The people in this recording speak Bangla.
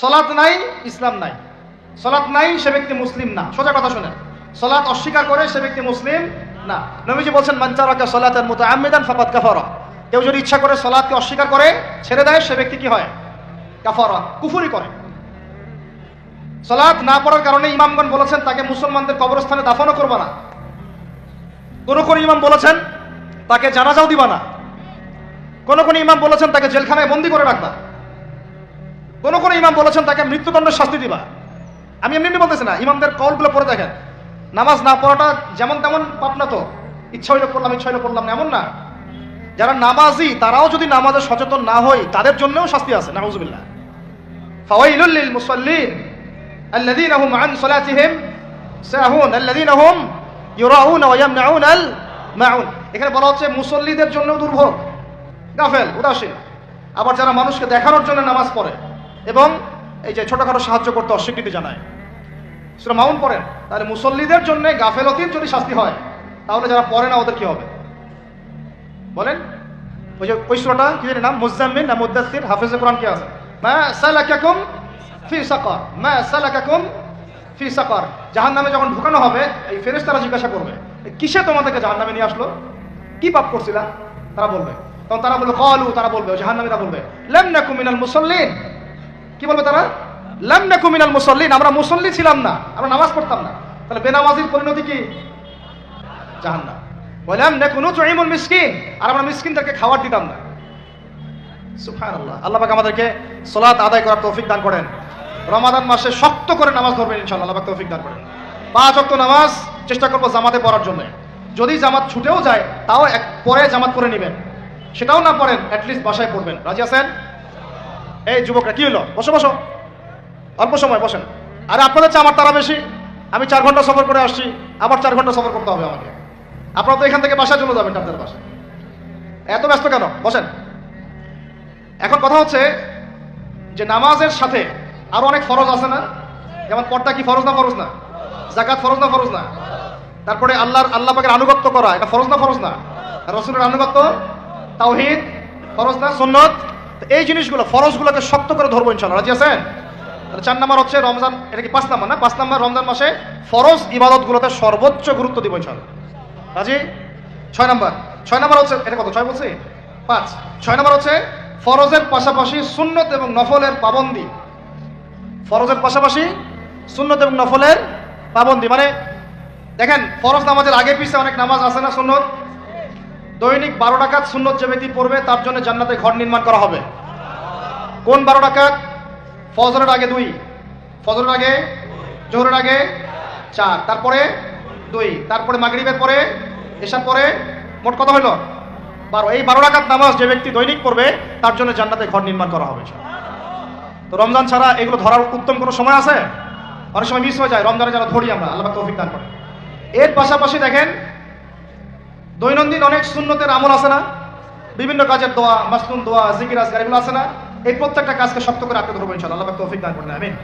সলাৎ নাই, ইসলাম নাই। সলাৎ নাই, সে ব্যক্তি মুসলিম না। সোজা কথা শোনেন। সলাৎ অস্বীকার করে সে ব্যক্তি মুসলিম না। নবীজি বলছেন মানচারাকা সলাতের মতো আহমেদান ফাকাত কাফারা। কেউ যদি ইচ্ছা করে সলাৎকে অস্বীকার করে, ছেড়ে দেয়, সে ব্যক্তি কি হয়? কাফারা, কুফুরি করে। সলাৎ না পড়ার কারণে ইমামগণ বলেছেন, তাকে মুসলমানদের কবরস্থানে দাফনও করবা না। কোন কোন ইমাম বলেছেন, তাকে জানাজাও দিবা না। কোন কোন ইমাম বলেছেন, তাকে জেলখানায় বন্দি করে রাখবা। কোন কোন ইমাম বলেছেন তাকে মৃত্যুদণ্ডের শাস্তি দিবা আমি এমনি এমনি বলতেছি না ইমামদের কলগুলো পড়ে দেখেন নামাজ না পড়াটা যেমন তেমন পাপ না তো ইচ্ছা হইলে পড়লাম ইচ্ছা হইলে পড়লাম না এমন না যারা নামাজি তারাও যদি নামাজে সচেতন না হয় তাদের জন্যও শাস্তি আছে নাউজুবিল্লাহ ফাওয়াইলুল লিল মুসাল্লিন الذين هم عن صلاتهم ساهون الذين هم يراؤون ويمنعون الماعون এখানে বলা হচ্ছে মুসল্লিদের জন্য দুর্ভোগ গাফেল উদাসীন আবার যারা মানুষকে দেখানোর জন্য নামাজ পড়ে এবং এই যে ছোটখাটো সাহায্য করতে অস্বীকৃতি জানায়। সেটা মাউন পড়েন, তাহলে মুসল্লিদের জন্য গাফেলতির যদি শাস্তি হয়, তাহলে যারা পড়ে না ওদের কি হবে? বলেন, ওই যে, ওই সুরাটা কি নাম? মুজাম্মিন না মুদাসির হাফিজে কোরআন কি আছে? মা সালাকাকুম ফি সাকার, মা সালাকাকুম ফি সাকার। জাহান্নামে যখন ঢুকানো হবে, এই ফেরেশতারা জিজ্ঞাসা করবে কিসে তোমাদেরকে জাহান্নামে নিয়ে আসলো? কি পাপ করছিলা? তারা বলবে। তখন তারা বলবে, কলু, তারা বলবে জাহান্নামীরা বলবে, লাম নাকুম মিনাল কি বলবে তারা? লাম নাকুম মিনাল মুসাল্লিন, আমরা মুসল্লি ছিলাম না, আমরা নামাজ পড়তাম না। তাহলে বেনামাজির পরিণতি কি? জাহান্নাম। বললাম না কোনো চহিমুল মিসকিন আর আমরা মিসকিনদেরকে খাবার দিতাম না। সুবহানাল্লাহ। আল্লাহ পাক আমাদেরকে আদায় করার তৌফিক দান করেন। রমাদান মাসে শক্ত করে নামাজ ধরবেন, ইনশাআল্লাহ। আল্লাহ তৌফিক দান করেন। পাঁচ নামাজ চেষ্টা করব জামাতে পড়ার জন্য। যদি জামাত ছুটেও যায়, তাও এক পরে জামাত করে নেবেন। সেটাও না পড়েন অ্যাটলিস্ট বাসায় পড়বেন। রাজি আছেন? এই যুবকরা, কি হলো? বসো বসো। অল্প সময়, বসেন। আর আপনাদের চেয়ে আমার তারা বেশি। আমি চার ঘণ্টা সফর করে আসছি। আবার চার ঘণ্টা সফর করতে হবে আমাকে। আপনারা তো এখান থেকে বাসায় চলে যাবেন আপনাদের বাসায়। এত ব্যস্ত কেন? বসেন। এখন কথা হচ্ছে যে নামাজের সাথে আরও অনেক ফরজ আছে না? যেমন পর্দা কি ফরজ না ফরজ না? জাকাত ফরজ না ফরজ না? তারপরে আল্লাহর, আল্লাহ পাকের আনুগত্য করা, এটা ফরজ না ফরজ না? রসুলের আনুগত্য? তাওহিদ? ফরজ না? সুন্নত? এই জিনিসগুলো, ফরজগুলোকে শক্ত করে ধরবো ইনশাল্লাহ। রাজি আছেন? তাহলে চার নাম্বার হচ্ছে রমজান, এটা কি পাঁচ নাম্বার না? পাঁচ নাম্বার রমজান মাসে ফরজ ইবাদতগুলোতে সর্বোচ্চ গুরুত্ব দিব ইনশাল্লাহ। রাজি? ছয় নাম্বার। ছয় নাম্বার হচ্ছে, এটা কত? ছয় বলছি? পাঁচ। ছয় নাম্বার হচ্ছে ফরজের পাশাপাশি সুন্নত এবং নফলের পাবন্দি। ফরজের পাশাপাশি সুন্নত এবং নফলের পাবন্দি। মানে দেখেন, ফরজ নামাজের আগে পিছে অনেক নামাজ আছে না সুন্নত? দৈনিক বারো টাকাত সুন্নত যে ব্যক্তি পড়বে, তার জন্য জান্নাতে ঘর নির্মাণ করা হবে। কোন বারো টাকাত ফজরের আগে দুই, ফজরের আগে, জোহরের আগে চার, তারপরে দুই, তারপরে মাগরিবের পরে এসার পরে মোট কথা হলো বারো। এই বারো টাকাত নামাজ যে ব্যক্তি দৈনিক পড়বে, তার জন্য জান্নাতে ঘর নির্মাণ করা হবে তো রমজান ছাড়া এগুলো ধরার উত্তম কোনো সময় আছে? অনেক সময় মিস হয়ে যায়। রমজানে যারা ধরি আমরা, আল্লাহ তৌফিক দান করে এর পাশাপাশি দেখেন দৈনন্দিন অনেক শূন্যতের আমল আছে না? বিভিন্ন কাজের দোয়া, মাসনুন দোয়া, জিকির, আজগার, এগুলো আছে না? এই প্রত্যেকটা কাজকে শক্ত করে আঁকড়ে ধরবো ইনশাল্লাহ। আল্লাহ তৌফিক দান করেন, আমিন।